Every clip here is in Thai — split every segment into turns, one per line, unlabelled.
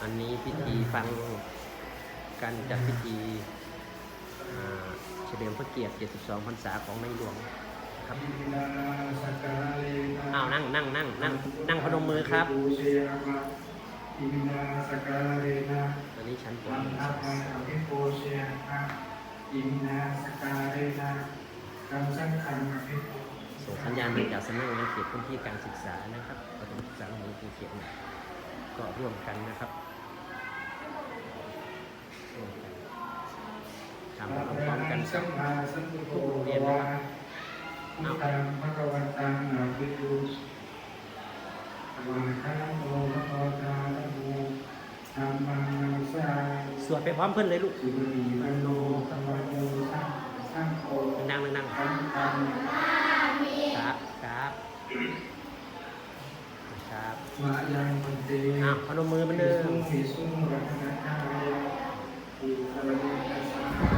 วันนี้พิธีฟังการจัดพิธีอ่าเฉลิมพระเกียรติ 72 พรรษาของในหลวงครับอ้าวนั่งนั่งนั่งนั่งนั่งพนมมือครับ
อิมินาสการเรนะ
ตอนนี้ชั้นป
วั
ว
นนาภัยอภิโภเชนะอิมินาสการเรนะกัมสังขังอภิโภ
ส่งสัญญาณมาจากสำนักงานเขตพื้นที่การศึกษานะครับประถมศึกษาของภูเก็ตเนี่ยก็ร่วมกันนะครับร่วมกันทำพร้อมๆกัน
สั
กับ
มมาสัมพุทโธภะวะพุทธังภะคะวันตังอภิปุสวาคาโตภะคะวตาธัมโมธัมมังนัมสา
สวดไปพร้อมเพื่อนเลยลูก
สุรีวันโนภะคะวะโตสังสังโฆ
นั่งนั่ง
สังฆัง
ครับครับครับ
มายังพันเต
อ้าวพนมมือเหมือนเดิม
วิสุงรัตนกายะอิสระเนกัสสะ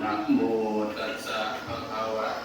นะโมตัสสะภะคะวะ